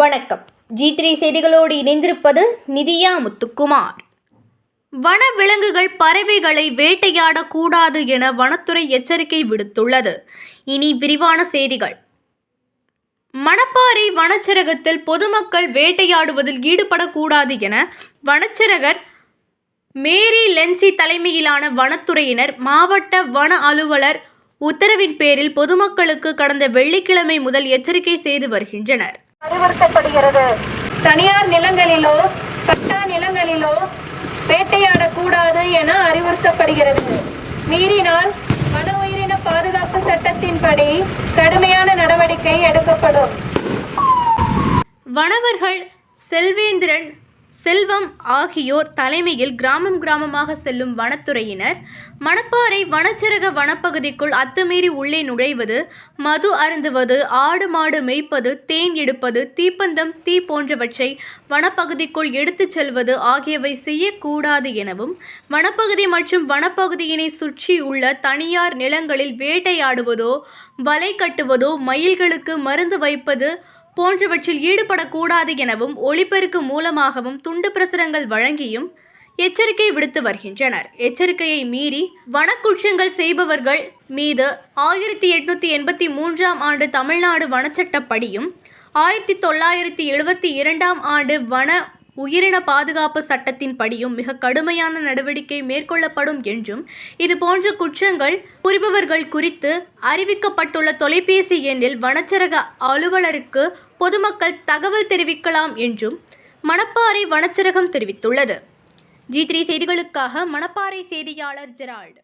வணக்கம். G three செய்திகளோடு இணைந்திருப்பது நிதியா முத்துக்குமார். வன விலங்குகள் பறவைகளை வேட்டையாடக்கூடாது என வனத்துறை எச்சரிக்கை விடுத்துள்ளது. இனி விரிவான செய்திகள். மணப்பாறை வனச்சரகத்தில் பொதுமக்கள் வேட்டையாடுவதில் ஈடுபடக்கூடாது என வனச்சரகர் மேரி லென்சி தலைமையிலான வனத்துறையினர் மாவட்ட வன அலுவலர் உத்தரவின் பேரில் பொதுமக்களுக்கு கடந்த வெள்ளிக்கிழமை முதல் எச்சரிக்கை செய்து வருகின்றனர். அறிவுறுத்தப்படுகிறது தனியார் நிலங்களிலோ பட்டா நிலங்களிலோ வேட்டையாடக்கூடாது என அறிவுறுத்தப்படுகிறது. மீறினால் வன உயிரின பாதுகாப்பு சட்டத்தின்படி கடுமையான நடவடிக்கை எடுக்கப்படும். வனவர்கள் செல்வேந்திரன் செல்வம் ஆகியோர் தலைமையில் கிராமம் கிராமமாக செல்லும் வனத்துறையினர் மணப்பாறை வனச்சரக வனப்பகுதிக்குள் அத்துமீறி உள்ளே நுழைவது மது அருந்துவது ஆடு மாடு மேய்ப்பது தேன் எடுப்பது தீப்பந்தம் தீ போன்றவற்றை வனப்பகுதிக்குள் எடுத்துச் செல்வது ஆகியவை செய்யக்கூடாது எனவும் வனப்பகுதி மற்றும் வனப்பகுதியினை சுற்றியுள்ள தனியார் நிலங்களில் வேட்டையாடுவதோ வலை கட்டுவதோ மயில்களுக்கு மருந்து வைப்பது போன்றவற்றில் ஈடுபடக்கூடாது எனவும் ஒளிபெருக்கு மூலமாகவும் துண்டு பிரசுரங்கள் வழங்கியும் எச்சரிக்கை விடுத்து வருகின்றனர். எச்சரிக்கையை மீறி வனக்குற்றங்கள் செய்பவர்கள் மீது ஆயிரத்தி எட்நூத்தி எண்பத்தி மூன்றாம் ஆண்டு தமிழ்நாடு வனச்சட்டப்படியும் ஆயிரத்தி தொள்ளாயிரத்தி எழுபத்தி இரண்டாம் ஆண்டு வன உயிரின பாதுகாப்பு சட்டத்தின் படியும் மிக கடுமையான நடவடிக்கை மேற்கொள்ளப்படும் என்றும் இது போன்ற குற்றங்கள் புரிபவர்கள் குறித்து அறிவிக்கப்பட்டுள்ள தொலைபேசி எண்ணில் வனச்சரக அலுவலருக்கு பொதுமக்கள் தகவல் தெரிவிக்கலாம் என்றும் மணப்பாறை வனச்சரகம் தெரிவித்துள்ளது. ஜி த்ரீ செய்திகளுக்காக மணப்பாறை செய்தியாளர் ஜெரால்டு.